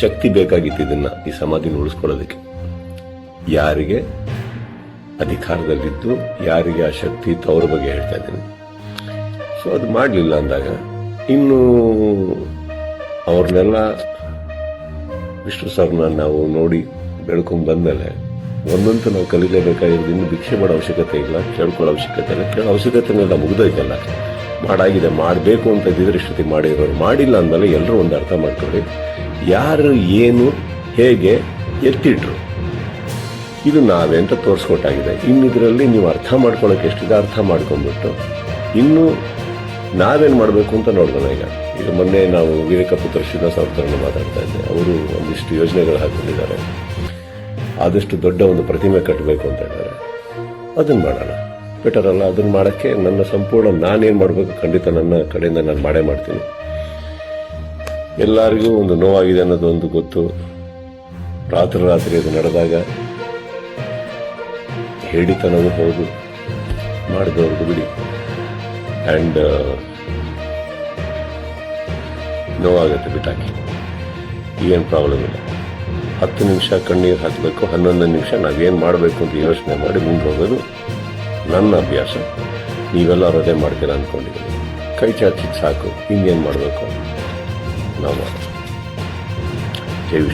ಶಕ್ತಿ ಬೇಕಾಗಿತ್ತು ಇದನ್ನ ಈ ಸಮಾಧಿನ ಉಳಿಸ್ಕೊಳ್ಳೋದಕ್ಕೆ. ಯಾರಿಗೆ ಅಧಿಕಾರದಲ್ಲಿದ್ದು, ಯಾರಿಗೆ ಆ ಶಕ್ತಿ ಇತ್ತು ಅವ್ರ ಬಗ್ಗೆ ಹೇಳ್ತಾ ಇದ್ದೀನಿ. ಸೊ ಅದು ಮಾಡಲಿಲ್ಲ ಅಂದಾಗ, ಇನ್ನು ಅವ್ರನ್ನೆಲ್ಲ ವಿಷ್ಣು ಸರ್ನ ನಾವು ನೋಡಿ ಬೆಳ್ಕೊಂಡು ಬಂದಮೇಲೆ ಒಂದಂತೂ ನಾವು ಕಲಿಲೇಬೇಕಾಗಿರೋದು ಇನ್ನು ಭಿಕ್ಷೆ ಮಾಡೋ ಅವಶ್ಯಕತೆ ಇಲ್ಲ, ಕೇಳ್ಕೊಳ್ಳೋ ಅವಶ್ಯಕತೆ ಇಲ್ಲ. ಕೇಳೋ ಅವಶ್ಯಕತೆನೆಲ್ಲ ಮುಗಿದೋಯ್ತಲ್ಲ. ಮಾಡಾಗಿದೆ, ಮಾಡಬೇಕು ಅಂತ ಇದ್ದಿದ್ರೆ ಇಷ್ಟೊತ್ತಿಗೆ ಮಾಡಿರೋರು ಮಾಡಿಲ್ಲ ಅಂದಮೇಲೆ ಎಲ್ಲರೂ ಒಂದು ಅರ್ಥ ಮಾಡ್ಕೊಳ್ಳಿ. ಯಾರು ಏನು, ಹೇಗೆ ಎತ್ತಿಟ್ರು. ಇದು ನಾವೇ ಅಂತ ತೋರಿಸ್ಕೊಟ್ಟಾಗಿದೆ. ಇನ್ನು ಇದರಲ್ಲಿ ನೀವು ಅರ್ಥ ಮಾಡ್ಕೊಳಕ್ಕೆ ಎಷ್ಟಿದೆ ಅರ್ಥ ಮಾಡ್ಕೊಂಡ್ಬಿಟ್ಟು. ಇನ್ನು ನಾವೇನು ಮಾಡಬೇಕು ಅಂತ ನೋಡೋಣ ಈಗ. ಈಗ ಮೊನ್ನೆ ನಾವು ವಿವೇಕಪುತ್ರ ಶ್ರೀನಿವಾಸ ಅವ್ರ ಹತ್ರನೂ ಮಾತಾಡ್ತಾ ಇದ್ದೆ. ಅವರು ಒಂದಿಷ್ಟು ಯೋಜನೆಗಳು ಹಾಕೊಂಡಿದ್ದಾರೆ. ಆದಷ್ಟು ದೊಡ್ಡ ಒಂದು ಪ್ರತಿಮೆ ಕಟ್ಟಬೇಕು ಅಂತ ಹೇಳಿದ್ದಾರೆ. ಅದನ್ನು ಮಾಡೋಣ. ಬೆಟರ್ ಅಲ್ಲ ಅದನ್ನು ಮಾಡೋಕ್ಕೆ ನನ್ನ ಸಂಪೂರ್ಣ ನಾನೇನು ಮಾಡಬೇಕು ಖಂಡಿತ ನನ್ನ ಕಡೆಯಿಂದ ನಾನು ಮಾಡೇ ಮಾಡ್ತೀನಿ. ಎಲ್ಲರಿಗೂ ಒಂದು ನೋವಾಗಿದೆ ಅನ್ನೋದು ಒಂದು ಗೊತ್ತು. ರಾತ್ರಿ ರಾತ್ರಿ ಅದು ನಡೆದಾಗ ಹೇಳಿತನವೂ ಹೌದು, ಮಾಡಿದವ್ರದ್ದು ಬಿಡಿ. ಆ್ಯಂಡ್ ನೋವಾಗುತ್ತೆ ಬಿಟ್ಟಾಕಿ. ಏನು ಪ್ರಾಬ್ಲಮ್ ಇಲ್ಲ. ಹತ್ತು ನಿಮಿಷ ಕಣ್ಣೀರು ಹಾಕಬೇಕು, ಹನ್ನೊಂದು ನಿಮಿಷ ನಾವೇನು ಮಾಡಬೇಕು ಅಂತ ಯೋಚನೆ ಮಾಡಿ ಮುಂದೆ ಹೋಗೋದು ನನ್ನ ಅಭ್ಯಾಸ. ನೀವೆಲ್ಲರೂ ಅದೇ ಮಾಡ್ತೀರಾ ಅಂದ್ಕೊಂಡಿದ್ದೀನಿ ಕೈ ಚಾಚಿಗೆ ಸಾಕು, ಇನ್ನೇನು ಮಾಡಬೇಕು? ನಾವು ಮಾಡೋಣ ಜೈ ವಿಷ್ಣು